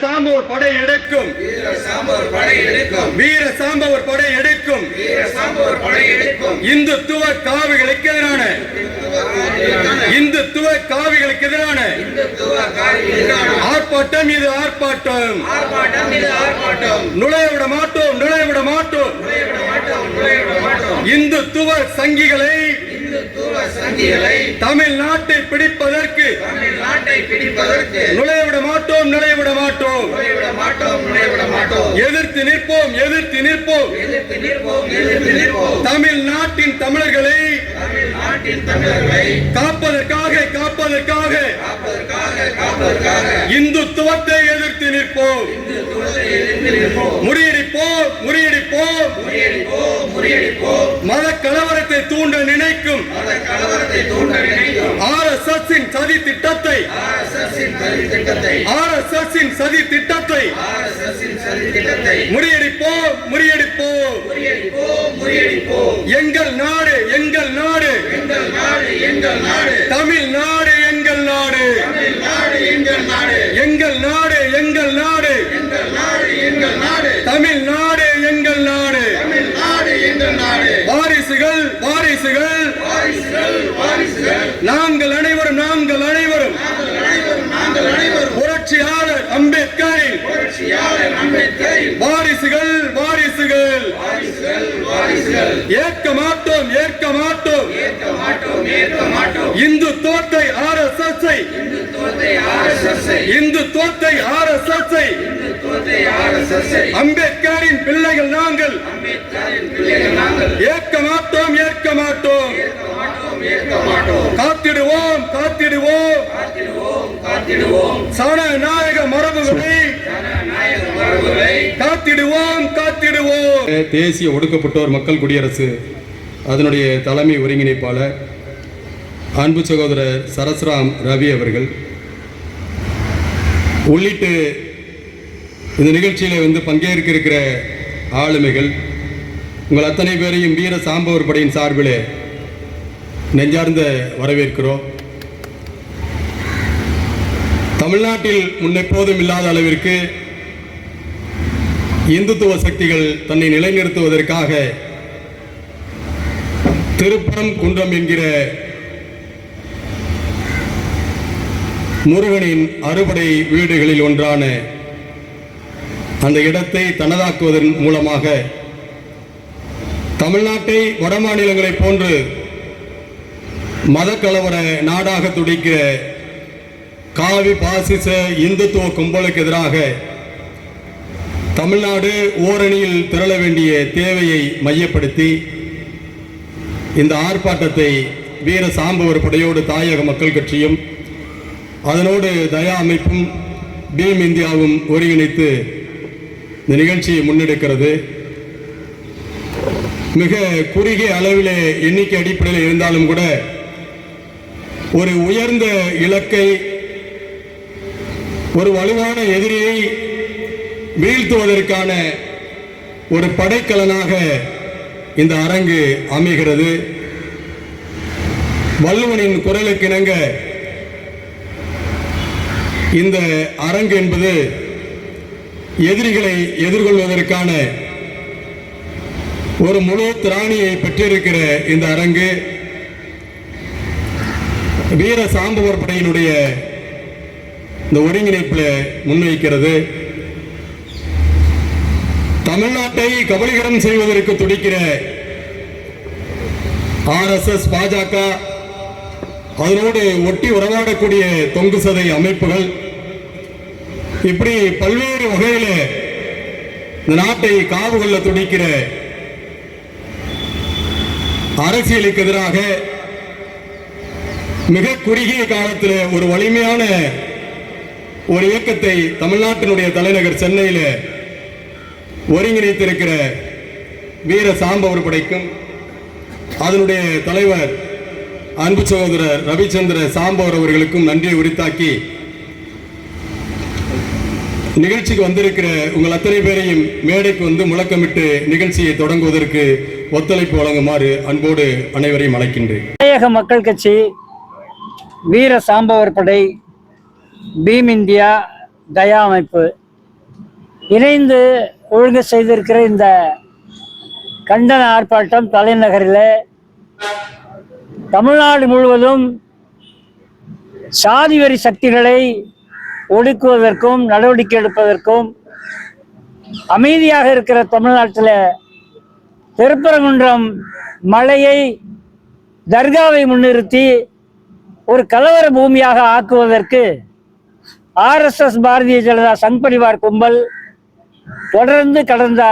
சாம்பவர் படை எடுக்கும். வீர சாம்பவர் படை எடுக்கும். வீர சாம்பவர் படை எடுக்கும். வீர சாம்பவர் படை எடுக்கும். இந்துத்துவ காவிகளுக்கு எதிரான. இந்துத்துவ காவிகளுக்கு எதிரான. ஆர்ப்பாட்டம் இது ஆர்ப்பாட்டம். ஆர்ப்பாட்டம் இது ஆர்ப்பாட்டம். நுழைய விட மாட்டோம். நுழைய விட மாட்டோம். இந்துத்துவ சங்கிகளை தமிழ்நாட்டை பிடிப்பதற்கு தமிழ்நாட்டை பிடிப்பதற்கு நுழைய விட மாட்டோம் நுழைய விட மாட்டோம். நுழைவிட மாட்டோம் நுழைவிட மாட்டோம். எதிர்த்து நிற்போம் எதிர்த்து நிற்போம். எதிர்த்து நிற்போம் எதிர்த்து நிற்போம். தமிழ்நாட்டின் தமிழர்களை தமிழ்நாட்டின் தமிழர்களை காப்பதற்காக காப்பதற்காக காப்பதற்காக காப்பதற்காக. இந்துத்துவத்தை எதிர்த்து நிற்போம். இந்துத்துவத்தை எதிர்த்து நிற்போம். முறியடிப்போம் முறியடிப்போம். முறியடிப்போம் முறியடிப்போம். மத கலவரத்தை தூண்ட நினைக்கும் ஆர் எஸ் எஸ் சதி திட்டத்தை ஆர் எஸ் எஸ் சதி திட்டத்தை முறியடிப்போம் முறியடிப்போம். எங்கள் நாடு எங்கள் நாடு. எங்கள் நாடு எங்கள் நாடு. வாரிசுகள் வாரிசுகள். வாரிசுகள் நாங்கள் அனைவரும் நாங்கள் அனைவரும். புரட்சியாளர் அம்பேத்கரின் வாரிசுகள் வாரிசுகள். ஏற்க மாட்டோம் ஏற்க மாட்டோம். இந்து தோட்டை ஆறு ஆர்எஸ்எஸ்ஐ இந்து தோத்தை ஆர் எஸ் எஸ் இந்துத்துவத்தை ஆர்எஸ்எஸ்ஐ அம்பேத்கரின் பிள்ளைகள் நாங்கள் அம்பேத்கரின் பிள்ளைகள் நாங்கள் ஏற்க மாட்டோம் ஏற்க மாட்டோம். காத்திடுவோம் காத்திடுவோம். சனநாயக மரபுகளை நாயக மரபுகளை காத்திடுவோம் காத்திடுவோம். தேசிய ஒடுக்கப்பட்டோர் மக்கள் குடியரசு அதனுடைய தலைமை ஒருங்கிணைப்பாளர் அன்பு சகோதரர் சரஸ்ராம் ரவி அவர்கள். உள்ளிட்டு இந்த நிகழ்ச்சியில் வந்து பங்கேற்க இருக்கிற ஆளுமைகள் உங்கள் அத்தனை பேரையும் வீர சாம்பவர் படையின் சார்பில் நெஞ்சார்ந்த வரவேற்கிறோம். தமிழ்நாட்டில் முன்னெப்போதும் இல்லாத அளவிற்கு இந்துத்துவ சக்திகள் தன்னை நிலைநிறுத்துவதற்காக திருப்பரம் குன்றம் என்கிற முருகனின் அறுபடை வீடுகளில் ஒன்றான அந்த இடத்தை தனதாக்குவதன் மூலமாக தமிழ்நாட்டை வடமாநிலங்களை போன்று மதக்கலவர நாடாக துடிக்கிற காவி பாசிச இந்துத்துவ கும்பலுக்கு எதிராக தமிழ்நாடு ஓரணியில் திரள வேண்டிய தேவையை மையப்படுத்தி இந்த ஆர்ப்பாட்டத்தை வீர சாம்பவர் படையோடு தாயக மக்கள் கட்சியும் அதனோடு தயா அமைப்பும் பீம் இந்தியாவும் ஒருங்கிணைத்து இந்த நிகழ்ச்சியை முன்னெடுக்கிறது. மிக குறுகிய அளவிலே எண்ணிக்கை அடிப்படையில் இருந்தாலும் கூட ஒரு உயர்ந்த இலக்கை ஒரு வலுவான எதிரியை வீழ்த்துவதற்கான ஒரு படைக்கலனாக இந்த அரங்கு அமைகிறது. வள்ளுவனின் குரலுக்கு இணங்க இந்த அரங்கு என்பது எதிரிகளை எதிர்கொள்வதற்கான ஒரு முழு திராணியை பெற்றிருக்கிற இந்த அரங்கு. வீர சாம்பவர் படையினுடைய இந்த ஒருங்கிணைப்பில் முன்வைக்கிறது. தமிழ்நாட்டை கபலீகரம் செய்வதற்கு துடிக்கிற ஆர்எஸ்எஸ் பாஜக அதனோடு ஒட்டி உறவாடக்கூடிய தொங்கு சதை அமைப்புகள். இப்படி பல்வேறு வகையில இந்த நாட்டை காவு கொள்ள துடிக்கிற அரசியலுக்கு எதிராக மிக குறுகிய காலத்தில் ஒரு வலிமையான ஒரு இயக்கத்தை தமிழ்நாட்டினுடைய தலைநகர் சென்னையில் ஒருங்கிணைத்திருக்கிற வீர சாம்பவர் படைக்கும் அதனுடைய தலைவர் அன்பு சகோதரர் ரவிச்சந்திர சாம்பவர் அவர்களுக்கும் நன்றியை உரித்தாக்கி நிகழ்ச்சிக்கு வந்திருக்கிற உங்கள் அத்தனை பேரையும் மேடைக்கு வந்து முழக்கமிட்டு நிகழ்ச்சியை தொடங்குவதற்கு ஒத்துழைப்பு வழங்குமாறு அன்போடு அனைவரையும் அழைக்கின்றேன். தமிழக மக்கள் கட்சி வீர சாம்பவர் படை பீம் இந்தியா தயா அமைப்பு இணைந்து ஒழுங்கு செய்திருக்கிற இந்த கண்டன ஆர்ப்பாட்டம் தலைநகரில் தமிழ்நாடு முழுவதும் சாதி சக்திகளை ஒடுக்குவதற்கும் நடவடிக்கை எடுப்பதற்கும் அமைதியாக இருக்கிற தமிழ்நாட்டில் திருப்பரங்குன்றம் மலையை தர்காவை முன்னிறுத்தி ஒரு கலவர பூமியாக ஆக்குவதற்கு ஆர்எஸ்எஸ் பாரதிய ஜனதா சங் பரிவார் கும்பல் தொடர்ந்து கடந்த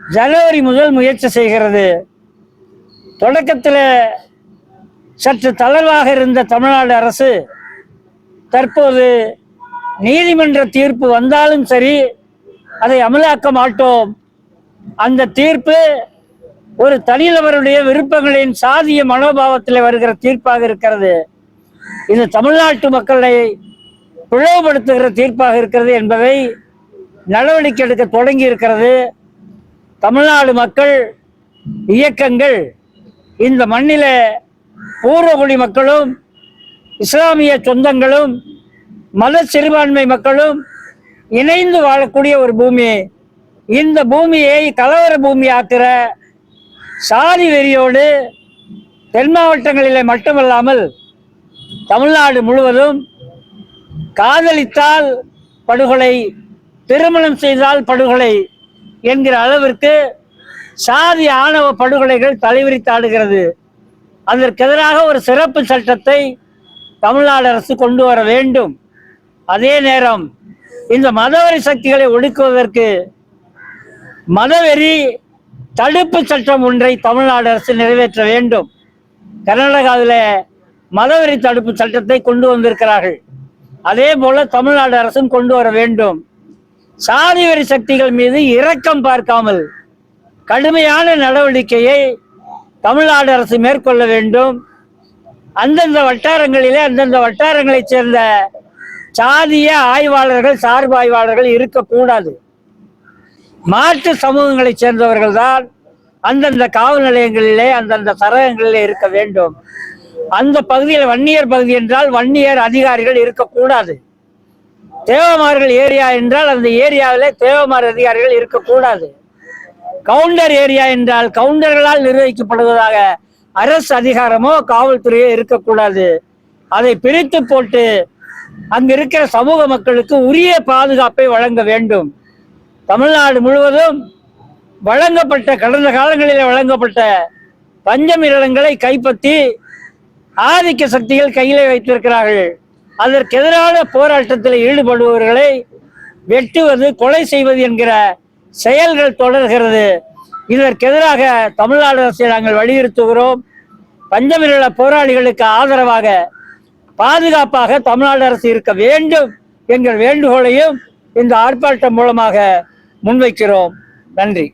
ஜனவரி முதல் முயற்சி செய்கிறது. தொடக்கத்தில் சற்று தளர்வாக இருந்த தமிழ்நாடு அரசு தற்போது நீதிமன்ற தீர்ப்பு வந்தாலும் சரி அதை அமலாக்க மாட்டோம் அந்த தீர்ப்பு ஒரு தனிநபருடைய விருப்பங்களின் சாதிய மனோபாவத்தில் வருகிற தீர்ப்பாக இருக்கிறது. இது தமிழ்நாட்டு மக்களை பிளவுபடுத்துகிற தீர்ப்பாக இருக்கிறது என்பதை நடவடிக்கை எடுக்க தொடங்கி இருக்கிறது. தமிழ்நாடு மக்கள் இயக்கங்கள் இந்த மண்ணில பூர்வகுடி மக்களும் இஸ்லாமிய சொந்தங்களும் மத சிறுபான்மை மக்களும் இணைந்து வாழக்கூடிய ஒரு பூமி. இந்த பூமியை கலவர பூமி ஆக்கிற சாதி வெறியோடு தென் மாவட்டங்களிலே மட்டுமல்லாமல் தமிழ்நாடு முழுவதும் காதலித்தால் படுகொலை திருமணம் செய்தால் படுகொலை என்கிற அளவிற்கு சாதி ஆணவ படுகொலைகள் தலைவிரித்தாடுகிறது அதற்கு எதிராக ஒரு சிறப்பு சட்டத்தை தமிழ்நாடு அரசு கொண்டு வர வேண்டும். அதே நேரம் இந்த மதவெறி சக்திகளை ஒடுக்குவதற்கு மதவெறி தடுப்பு சட்டம் ஒன்றை தமிழ்நாடு அரசு நிறைவேற்ற வேண்டும். கர்நாடகாவில் மதவெறி தடுப்பு சட்டத்தை கொண்டு வந்திருக்கிறார்கள். அதே போல தமிழ்நாடு அரசும் கொண்டு வர வேண்டும். சாதி வெறி சக்திகள் மீது இரக்கம் பார்க்காமல் கடுமையான நடவடிக்கையை தமிழ்நாடு அரசு மேற்கொள்ள வேண்டும். அந்தந்த வட்டாரங்களிலே அந்தந்த வட்டாரங்களைச் சேர்ந்த சாதிய ஆய்வாளர்கள் சார்பு ஆய்வாளர்கள் இருக்கக்கூடாது. மாற்று சமூகங்களைச் சேர்ந்தவர்கள் தான் அந்தந்த காவல் நிலையங்களிலே அந்தந்த சரகங்களிலே இருக்க வேண்டும். அந்த பகுதியில் வன்னியர் பகுதி என்றால் வன்னியர் அதிகாரிகள் இருக்கக்கூடாது. தேவமார்கள் ஏரியா என்றால் அந்த ஏரியாவிலே தேவமார் அதிகாரிகள் இருக்கக்கூடாது. கவுண்டர் ஏரியா என்றால் கவுண்டர்களால் நிர்வகிக்கப்படுவதாக அரசு அதிகாரமோ காவல்துறையோ இருக்கக்கூடாது. அதை பிரித்து போட்டு அங்கு இருக்கிற சமூக மக்களுக்கு உரிய பாதுகாப்பை வழங்க வேண்டும். தமிழ்நாடு முழுவதும் வழங்கப்பட்ட கடந்த காலங்களில் வழங்கப்பட்ட பஞ்சம் கைப்பற்றி ஆதிக்க சக்திகள் கையிலே வைத்திருக்கிறார்கள். அதற்கு எதிரான போராட்டத்தில் ஈடுபடுபவர்களை வெட்டுவது கொலை செய்வது என்கிற செயல்கள் தொடர்கிறது. இதற்கு எதிராக தமிழ்நாடு அரசை நாங்கள் வலியுறுத்துகிறோம். பஞ்சமில்ல போராளிகளுக்கு ஆதரவாக பாதுகாப்பாக தமிழ்நாடு அரசு இருக்க வேண்டும். என்கிற வேண்டுகோளையும் இந்த ஆர்ப்பாட்டம் மூலமாக முன்வைக்கிறோம். நன்றி.